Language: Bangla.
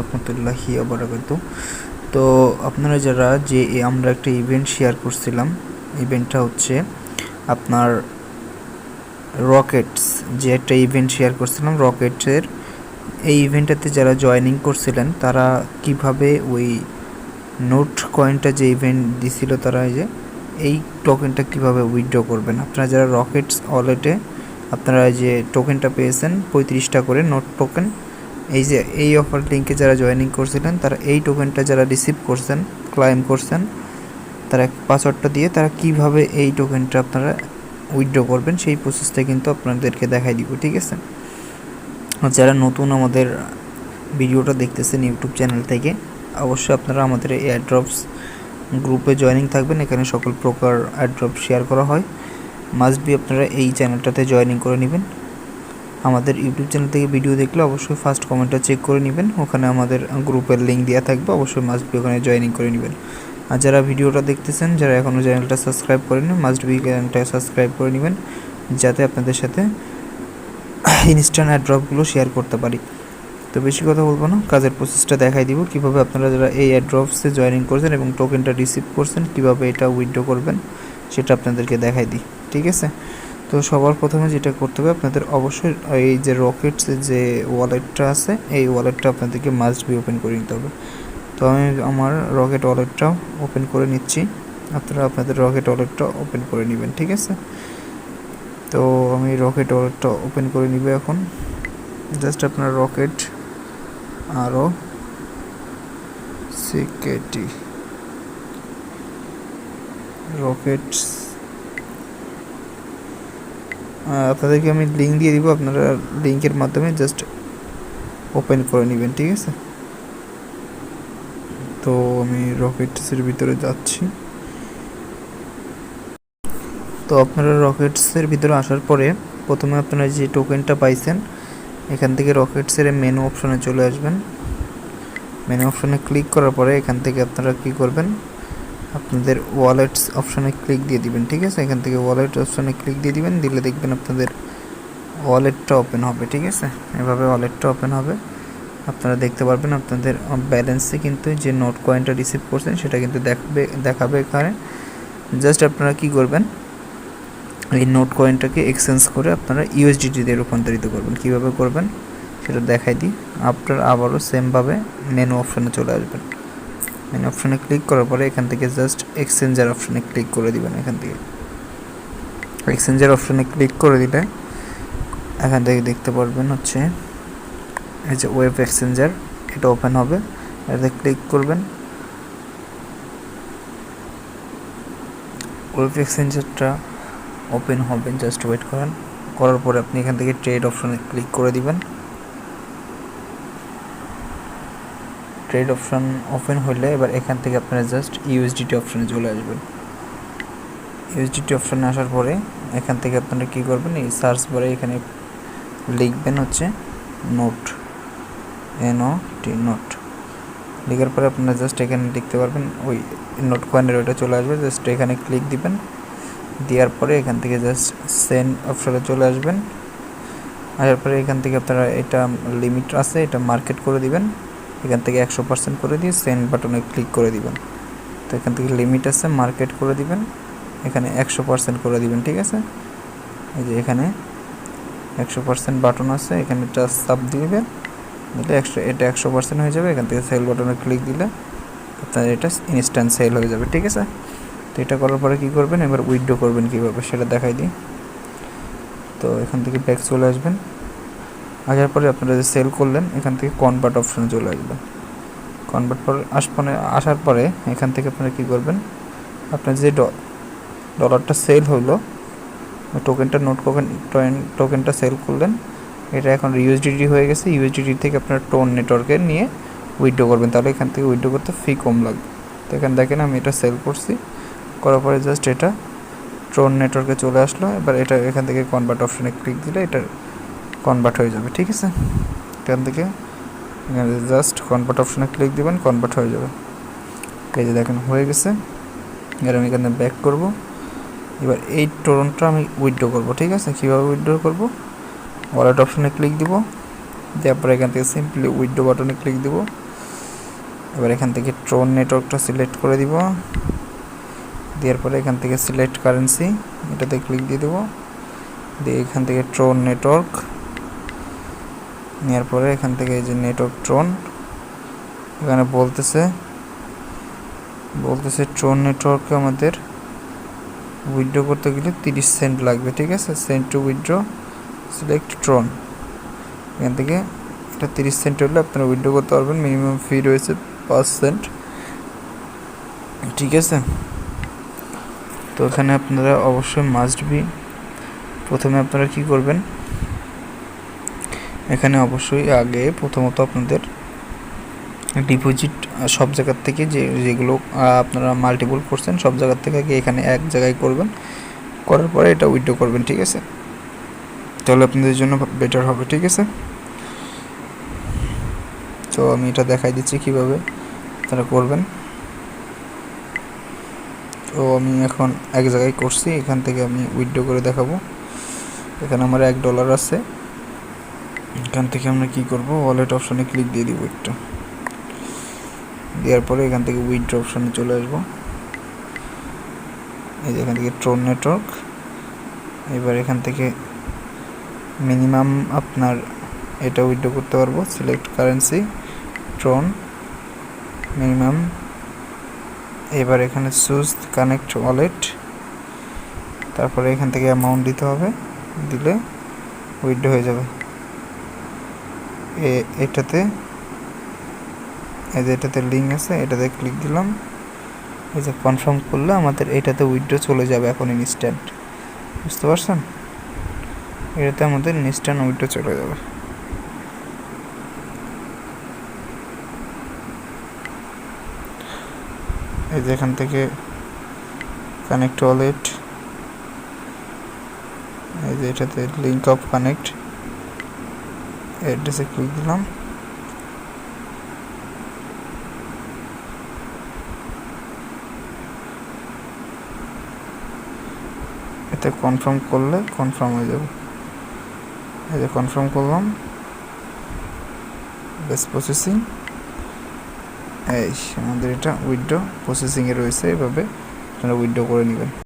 রহমতুল্লাহি আবরাকাত তো আপনারা যারা যে আমরা একটা ইভেন্ট শেয়ার করছিলাম ইভেন্টটা হচ্ছে আপনার রকেটস, যে একটা ইভেন্ট শেয়ার করছিলাম রকেটসের এই ইভেন্টটাতে যারা জয়েনিং করছিলেন, তারা কীভাবে ওই নোট কয়েনটা যে ইভেন্ট দিছিল তারা এই যে, এই টোকেনটা কীভাবে উইথড্র করবেন? আপনারা যারা রকেটস ওয়ালেটে আপনারা যে টোকেনটা পেয়েছেন, পঁয়ত্রিশটা করে নোট টোকেন এই যে এই অফার লিঙ্কে যারা জয়েনিং করছিলেন, তারা এই টোকেনটা যারা রিসিভ করছেন ক্লাইম করছেন, তারা পাসওয়ার্ডটা দিয়ে তারা কীভাবে এই টোকেনটা আপনারা উইথড্র করবেন, সেই প্রসেসটা কিন্তু আপনাদেরকে দেখাই দিব, ঠিক আছে? যারা নতুন আমাদের ভিডিওটা দেখতেছেন ইউটিউব চ্যানেল থেকে, অবশ্যই আপনারা আমাদের এই অ্যাড্রপস গ্রুপে জয়েনিং থাকবেন, এখানে সকল প্রকার অ্যাড্রপ শেয়ার করা হয়। মাস্ট বি আপনারা এই চ্যানেলটাতে জয়েনিং করে নেবেন। আমাদের ইউটিউব চ্যানেল থেকে ভিডিও দেখলে অবশ্যই ফার্স্ট কমেন্টটা চেক করে নেবেন। ওখানে আমাদের গ্রুপের লিঙ্ক দেওয়া থাকবে, অবশ্যই মাস্ট বি ওখানে জয়েনিং করে নেবেন। আর যারা ভিডিওটা দেখতেছেন, যারা এখনও চ্যানেলটা সাবস্ক্রাইব করেন মাস্ট বি চ্যানেলটা সাবস্ক্রাইব করে নেবেন, যাতে আপনাদের সাথে ইনস্ট্যান্ট অ্যাড্রপগুলো শেয়ার করতে পারি। তো বেশি কথা বলব না, কাজের প্রসেসটা দেখাই দিব, কীভাবে আপনারা যারা এই অ্যাড্রপসে জয়েনিং করছেন এবং টোকেনটা রিসিভ করছেন, কীভাবে এটা উইথড্র করবেন, সেটা আপনাদেরকে দেখাই দিই। ঠিক আছে? তো সবার প্রথমে যেটা করতে হবে, আপনাদের অবশ্যই এই যে রকেটস যে ওয়ালেটটা আছে, এই ওয়ালেটটা আপনাদেরকে মাস্ট বি ওপেন করে নিতে হবে। তো আমি আমার রকেট ওয়ালেটটা ওপেন করে নিচ্ছি। আপনারা আপনাদের রকেট ওয়ালেটটা ওপেন করে নেবেন, ঠিক আছে? তো আমি রকেট ওয়ালেটটা ওপেন করে নিবে এখন। জাস্ট আপনার রকেট আরও সিকেটি রকেটস আপনাদেরকে আমি লিঙ্ক দিয়ে দিব, আপনারা লিঙ্কের মাধ্যমে জাস্ট ওপেন করে নেবেন, ঠিক আছে? তো আমি রকেটসের ভিতরে যাচ্ছি। তো আপনারা রকেটসের ভিতরে আসার পরে প্রথমে আপনারা যে টোকেনটা পাইছেন, এখান থেকে রকেটসের মেনু অপশনে চলে আসবেন। মেনু অপশনে ক্লিক করার পরে এখান থেকে আপনারা কি করবেন? আপনাদের ওয়ালেটস অপশানে ক্লিক দিয়ে দিবেন, ঠিক আছে? এখান থেকে ওয়ালেট অপশানে ক্লিক দিয়ে দিবেন, দিলে দেখবেন আপনাদের ওয়ালেটটা ওপেন হবে, ঠিক আছে? এভাবে ওয়ালেটটা ওপেন হবে। আপনারা দেখতে পারবেন আপনাদের ব্যালেন্সে কিন্তু যে নোট কয়েনটা রিসিভ করছেন, সেটা কিন্তু দেখবে, দেখাবে এখানে। জাস্ট আপনারা কি করবেন? এই নোট কয়েনটাকে এক্সচেঞ্জ করে আপনারা ইউএসডিটিতে রূপান্তরিত করবেন। কীভাবে করবেন? সেটা দেখাই দিই। আপনার আবারও সেমভাবে মেনু অপশানে চলে আসবেন। মেনু অপশানে ক্লিক করার পরে এখান থেকে জাস্ট এক্সচেঞ্জার অপশানে ক্লিক করে দিবেন এখান থেকে। এক্সচেঞ্জার অপশানে ক্লিক করে দিলে এখান থেকে দেখতে পারবেন হচ্ছে এই যে ওয়েব এক্সচেঞ্জার, এটা ওপেন হবে। এটাতে ক্লিক করবেন। ওয়েব এক্সচেঞ্জারটা ওপেন হবে, জাস্ট ওয়েট করেন। করার পরে আপনি এখান থেকে ট্রেড অপশনে ক্লিক করে দিবেন। ট্রেড অপশন ওপেন হলে এবার এখান থেকে আপনারা জাস্ট ইউএসডিটি অপশনে চলে আসবেন। ইউএসডিটি অপশনে আসার পরে এখান থেকে আপনারা কী করবেন? এই সার্চ বারে এখানে লিখবেন হচ্ছে note N O T note লিখার পরে আপনারা জাস্ট এখানে লিখতে পারবেন ওই নোট কয়েনের ওইটা চলে আসবে। জাস্ট এখানে ক্লিক দিবেন। দেওয়ার পরে এখান থেকে জাস্ট সেন্ড অপশনে চলে আসবেন। আসার পরে এখান থেকে আপনারা এটা লিমিট আছে, এটা মার্কেট করে দিবেন। এখান থেকে একশো পার্সেন্ট করে দিয়ে সেন্ড বাটনে ক্লিক করে দিবেন। তো এখান থেকে লিমিট আছে মার্কেট করে দিবেন। এখানে একশো পার্সেন্ট করে দিবেন, ঠিক আছে? এই যে এখানে একশো পার্সেন্ট বাটন আছে, এখানে এটা সাব দিবেন দিলে একশো, এটা একশো পার্সেন্ট হয়ে যাবে, এখান থেকে সেল বাটনে ক্লিক দিলে আপনার এটা ইনস্ট্যান্ট সেল হয়ে যাবে, ঠিক আছে? তো এটা করার পরে কী করবেন? এবার উইথড্র করবেন কীভাবে, সেটা দেখাই দিই। তো এখান থেকে ব্যাক চলে আসবেন। আসার পরে আপনারা যে সেল করলেন, এখান থেকে কনভার্ট অপশানে চলে আসবেন। কনভার্ট পরে আসপনে, আসার পরে এখান থেকে আপনারা কী করবেন, আপনার যে ডলারটা সেল হইল টোকেনটা নোট টোকেন টোকেনটা সেল করলেন, এটা এখন ইউএসডিডি হয়ে গেছে ইউএসডিটি থেকে আপনার টোন নেটওয়ার্কে নিয়ে উইথড্র করবেন। তাহলে এখান থেকে উইথড্র করতে ফি কম লাগবে। তো এখানে দেখেন আমি এটা সেল করছি, করার পরে জাস্ট এটা ট্রোন নেটওয়ার্কে চলে আসলো। এবার এটা এখান থেকে কনভার্ট অপশানে ক্লিক দিলে এটা কনভার্ট হয়ে যাবে, ঠিক আছে? এখান থেকে জাস্ট কনভার্ট অপশনে ক্লিক দেবেন কনভার্ট হয়ে যাবে। এই যে দেখেন, হয়ে গেছে। এবার আমি এখানে ব্যাক করব। এবার এই টোরনটা আমি উইথড্র করব, ঠিক আছে? কীভাবে উইথড্র করব? ওয়ালেট অপশনে ক্লিক দিব। দেওয়ার পরে এখান থেকে সিম্পলি উইডো বাটনে ক্লিক দিব। এবার এখান থেকে ট্রোন নেটওয়ার্কটা সিলেক্ট করে দিব। দেওয়ার পরে এখান থেকে সিলেক্ট কারেন্সি এটাতে ক্লিক দিয়ে দেবো। দিয়ে এখান থেকে ট্রোন নেটওয়ার্ক নেওয়ার পরে এখান থেকে এই যে নেটওয়ার্ক ট্রোন এখানে বলতেছে বলতেছে ট্রোন নেটওয়ার্কে আমাদের উইড্রো করতে গেলে তিরিশ সেন্ট লাগবে, ঠিক আছে? Send to withdraw select Tron এখান থেকে এটা তিরিশ সেন্ট হলে আপনারা উইড্রো করতে পারবেন মিনিমাম ফি রয়েছে পাঁচ সেন্ট ঠিক আছে? তো এখানে আপনারা অবশ্যই মাস্ট বি প্রথমে আপনারা কি করবেন এখানে অবশ্যই আগে প্রথমত আপনাদের ডিপোজিট সব জায়গার থেকে যে, যেগুলো আপনারা মাল্টিপল করছেন, সব জায়গার থেকে আগে এখানে এক জায়গায় করবেন। করার পরে এটা উইথড্র করবেন, ঠিক আছে? তাহলে আপনাদের জন্য বেটার হবে, ঠিক আছে? তো আমি এটা দেখাই দিচ্ছি কীভাবে তারা করবেন। তো আমি এখন এক জায়গায় করছি, এখান থেকে আমি উইথড্র করে দেখাবো। এখানে আমার এক ডলার আছে। এখান থেকে আমরা কি করব? ওয়ালেট অপশনে ক্লিক দিয়ে দিব একটু। দেওয়ার পরে এখান থেকে উইথড্র অপশনে চলে আসব। এই যে এখান থেকে ট্রোন নেটওয়ার্ক এবার এখান থেকে মিনিমাম আপনার এটা উইথড্র করতে পারব। সিলেক্ট কারেন্সি ট্রোন মিনিমাম এবার এখানে সুজ কানেক্ট ওয়ালেট তারপরে এখান থেকে অ্যামাউন্ট দিতে হবে। দিলে উইথড্র হয়ে যাবে। এটাতে, এই যে এটাতে লিঙ্ক আছে, এটাতে ক্লিক দিলাম। এই যে কনফার্ম করলে আমাদের এটাতে উইথড্র চলে যাবে এখন ইনস্ট্যান্ট বুঝতে পারছেন? এটাতে আমাদের ইনস্ট্যান্ট উইথড্র চলে যাবে। এই যে এখান থেকে কানেক্ট ওয়ালেট এই যে এটাতে লিঙ্ক অফ কানেক্ট অ্যাড্রেসে ক্লিক দিলাম। এতে কনফার্ম করলে কনফার্ম হয়ে যাবে। এই যে কনফার্ম করলাম। বেস প্রসেসিং এই, আমাদের এটা উইথড্র প্রসেসিংয়ে রয়েছে, এভাবে আপনারা উইথড্র করে নেবেন।